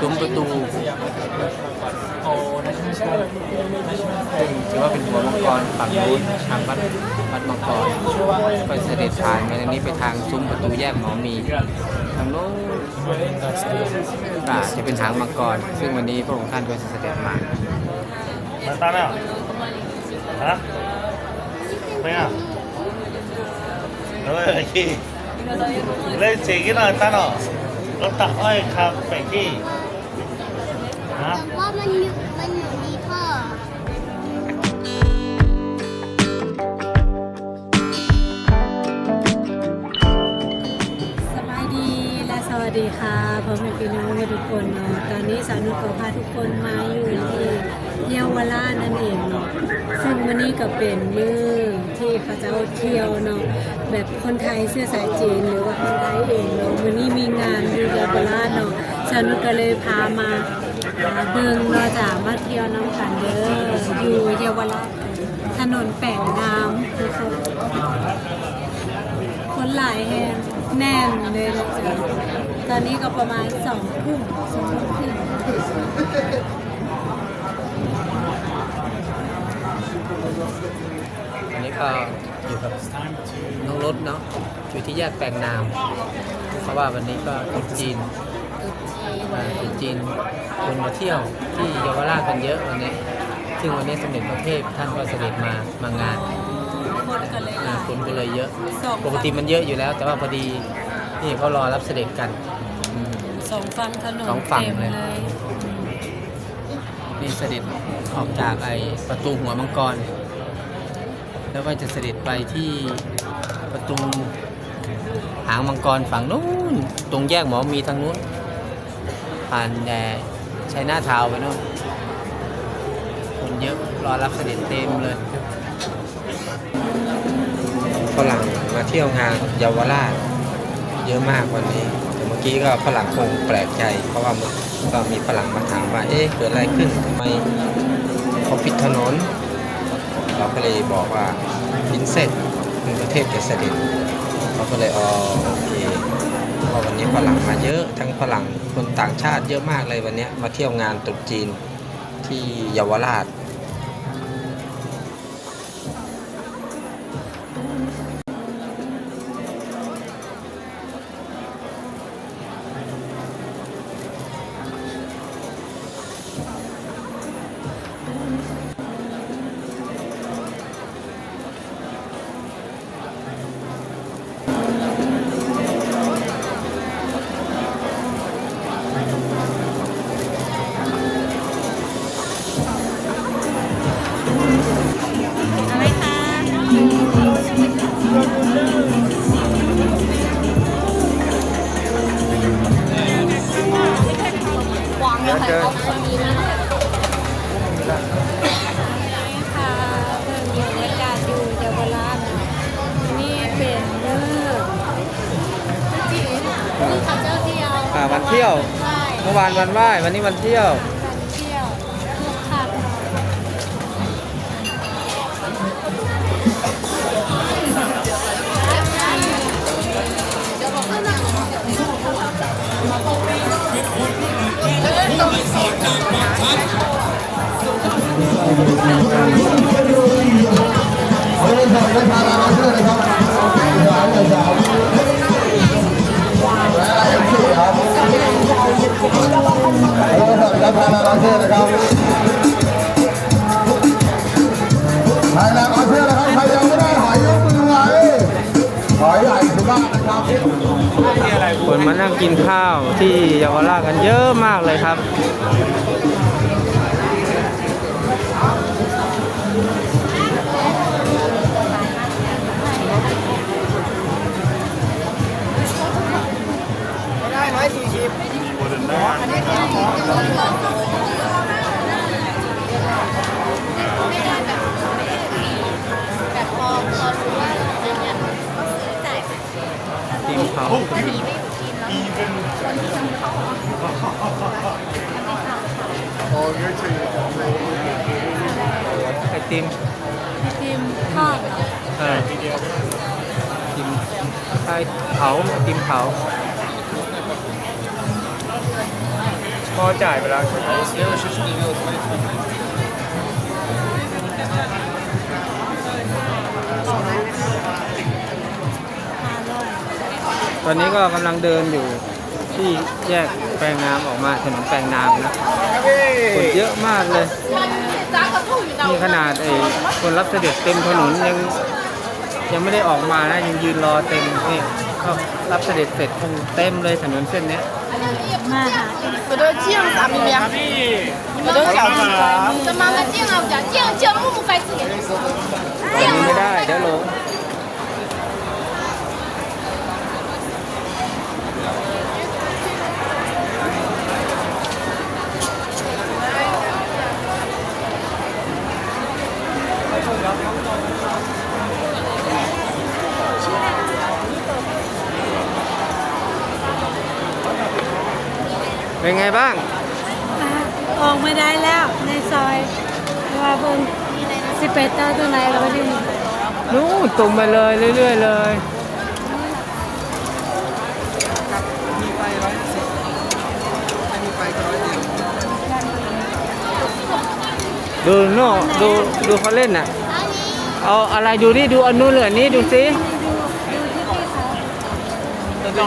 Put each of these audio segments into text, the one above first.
ซุ้มประตูซึ่งถือว่าเป็นหัวมังกรฝั่งนู้นทางวัดวัดมังกรก็เสด็จผ่านมาทางนี้ไปทางซุ้มประตูแยกหมอมีทางโน้นอ่าจะเป็นหางมังกร ซึ่งวันนี้พระองค์ท่านก็จะเสด็จมามาตาแล้วฮะไม่อะเฮ้ยเล่นสีกี่หน่อยตาเนาะรถตักอ้อยครับไปที่ฮะ แต่ว่ามันอยู่มันอยู่ในท่อสบายดีและสวัสดีค่ะพ่อแม่พี่น้องทุกคนเนาะตอนนี้สาวนุกก็พาทุกคนมาอยู่ที่เยาวราชนั่นเองเนาะซึ่งวันนี้ก็เป็นมือที่เขาเจ้าเที่ยวเนาะแบบคนไทยเสื้อสายจีนหรือว่าคนไทยเองเนาะวันนี้มีงานอยู่เยาวราชเนาะสาวนุกก็เลยพามา หาเบิ่งเนาจากมาเที่ยวน้ำกันเด้ออยู่เยาวราชถนนแปลงน้ำคนคนหลายแห่งแน่นเลยนะจ๊ะตอนนี้ก็ประมาณสองทุ่มสองทุ่มครึ่งอันนี้ก็อยู่กับน้องรถเนาะอยู่ที่แยกแปลงนาม เพราะว่าวันนี้ก็ตรุ๊จีน อ่าตรุ๊จีนคนมาเที่ยวที่เยาวราชกันเยอะวันนี้ ซึ่งวันนี้สมเด็จพระเทพท่านก็เสด็จมามางานคนกันเลยหอ่าลายคนก็เลยเยอะสองปกติมันเยอะอยู่แล้ว แต่ว่าพอดีนี่เขารอรับเสด็จกันอืม สองฝั่งถนนสองฝั่งเต็มเลยเลยนี่เสด็จออกจากไอประตูหัวมังกร แล้วก็จะเสด็จไปที่ประตูหางมังกรฝั่งนู้นตรงแยกหมอมีทางนู้น ผ่านแดชัยนาทาวไปนู้นคนเยอะรอรับเสด็จเต็มเลยฝรั่งมาเที่ยวงานเยาวราชเยอะมากวันนี้แต่เมื่อกี้ก็ฝรั่งคงแปลกใจ เพราะว่าก็มีฝรั่งมาถามว่าเอ๊ะเกิดอะไรขึ้นทำไมเขาปิดถนน เราก็เลยบอกว่าพินเซตคือประเทศจะเสด็จเขาก็เลยอ๋อโอเคะวันนี้ฝรั่งมาเยอะทั้งฝรั่งคนต่างชาติเยอะมากเลยวันนี้มาเที่ยวงานตรุษจีนที่เยาวราช วานวันไหว้ วันนี้วันเที่ยวการเที่ยว อเซียนะครับไทยแลนด์ออเช่นะครับใครยังไม่ได้หอยยกมือไว้หอยใหญ่สุดมากนะครับคนมานั่งกินข้าวที่เยาวราชกันเยอะมากเลยครับ พอจ่ายไปแล้วใช่ไหมตอนนี้ก็กำลังเดินอยู่ที่แยกแปลงน้ำออกมาถนนแปลงน้ำนะคนเยอะมากเลยนี่ขนาดไอ้คนรับเสด็จเต็มถนนยังยังไม่ได้ออกมานะยังยืนรอเต็มนี่ก็รับเสด็จเสร็จคงเต็มเลยถนนเส้นเนี้ย 我都这样子啊，明明。我都讲。怎么了？这样啊，讲这样，这样我们白痴。这样。没得，这样。 เดี๋ยวลงเป็นไงบ้าง ออกไม่ได้แล้วในซอยเพราะว่าเพิ่งสิบเอ็ดเต้าตัวไหนเราไม่ได้มีนู้นตรงไปเลยเรื่อยๆเลยดูโน่ดูดูเขาเล่นน่ะ เอาอะไรดูนี่ดูอันนู้นเหลือนี้ดูสิใจ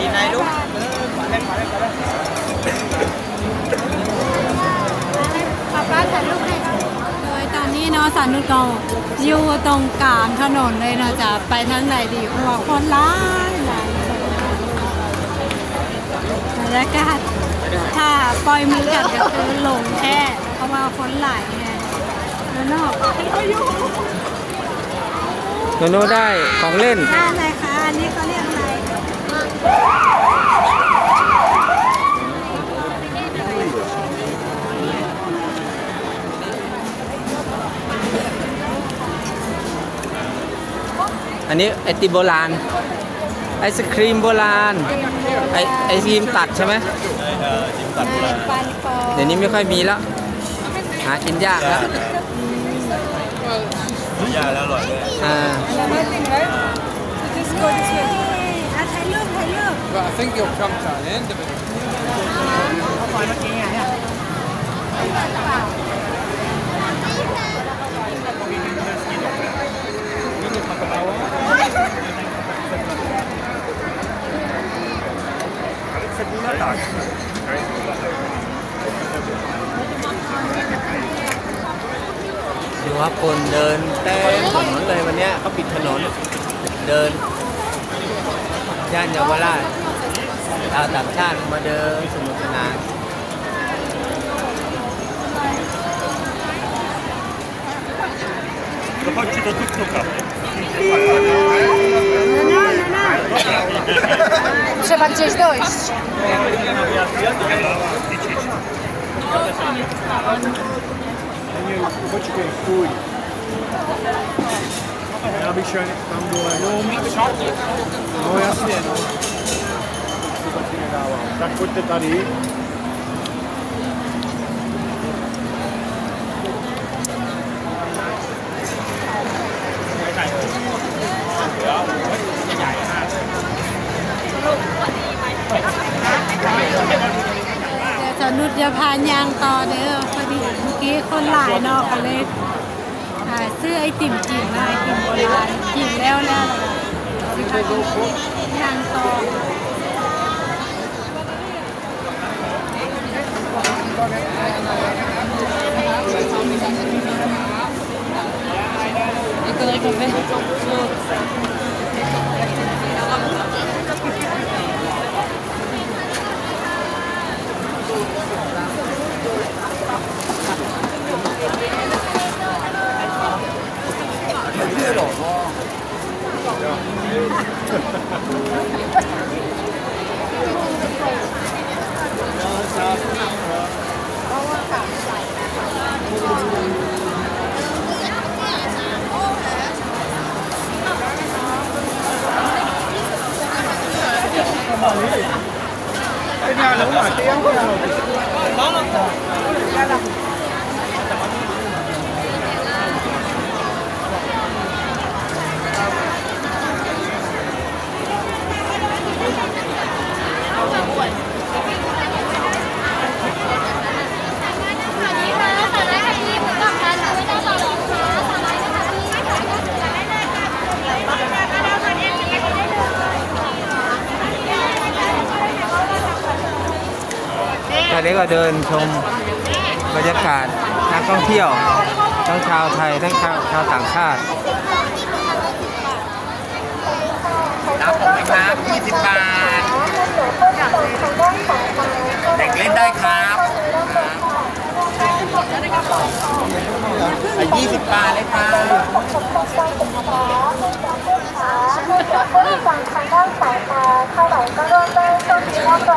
ดีนายลูก爸爸ถ่ายรูปให้โดยตอนนี้เนาะสานุกองอยู่ตรงกลางถนนเลยเนาะจะไปทางไหนดีเพราะว่าคนร้ายหลายบรรยากาศถ้าปล่อยมือกันก็คือหลงแค่เพราะว่าคนหลายไงแล้วนอกโนโน่ได้ของเล่นน่าอะไรคะอันนี้เขาเรียก อะไรอันนี้ไอติมโบราณ ไอศครีมโบราณ ไอไอศครีมตัดใช่ไหมปันปอเดี๋ยวนี้ไม่ค่อยมีแล้วหากินยากแล้วยากแล้วอร่อยด้วยอ่า อะถ่ายรูปถ่ายรูป But I think you'll come to an end of it. ดูว่าคนเดินเต็มถนนเลยวันนี้เขาปิดถนน เดินย่านเยาวราช ชาวต่างชาติมาเดินสนุกสนาน Chodźcie do TikToka. Trzeba gdzieś dojść. Já bych šel tam dole. No jasně, no. To taky nedávám. Tak pojďte tady. เดี๋ยวจะนุดจะพานยางต่อเด้อพอดีเมื่อกี้คนหลายเนอกกันเลยอ่าซื้อไอติมจีนมาไอติมโบราณกินแล้วแล้วสิพากันยางต่อ เก็เดินชมบรรยากาศนักท่องเที่ยวทั้งชาวไทยทั้งชาวชาวต่างชาติรับผมไหมครับ 20 บาท เด็กเล่นได้ครับอะ20 บาทเลยครับวั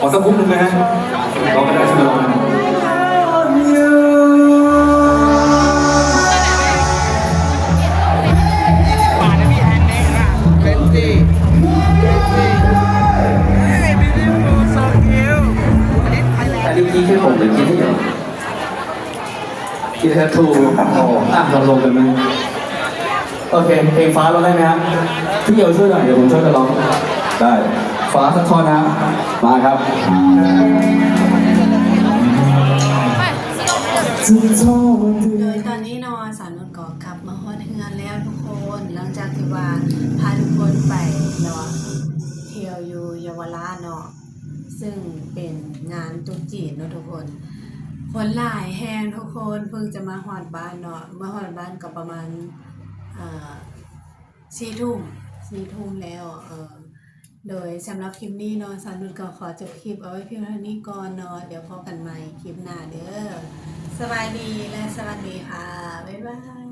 ขอสักพุกหนึ่งไหมฮะร้องก็ได้ใช่ไหมอันนี้คิดแค่ผมหรือคิดที่เดียวคิดแค่ทูโอ้อะเราลงกันไหมโอเคเพลงฟ้าเราได้ไหมครับพี่เดียวช่วยหน่อยเดี๋ยวผมช่วยกันร้องได้ฟ้าสักท่อนนะ มาครับจะโทษโดยตอนนี้เนอสาวนุชก็กลับมาฮอดงานแล้วทุกคน หลังจากที่ว่าพาทุกคนไปเนาะเที่ยวอยู่เยาวราชเนาะซึ่งเป็นงานตุ๊กจีนเนาะทุกคน คนหลายแฮงทุกคนเพิ่งจะมาฮอดบ้านเนาะมาฮอดบ้านก็ประมาณอ่าสี่ทุ่มสี่ทุ่มแล้วเออ โดยสำหรับคลิปนี้เนาะสาวนุชก็ขอจบคลิปเอาไว้เพียงเท่านี้ก่อนเนาะเดี๋ยวพบกันใหม่คลิปหน้าเด้อสบายดีและสวัสดีค่ะ บ๊ายบาย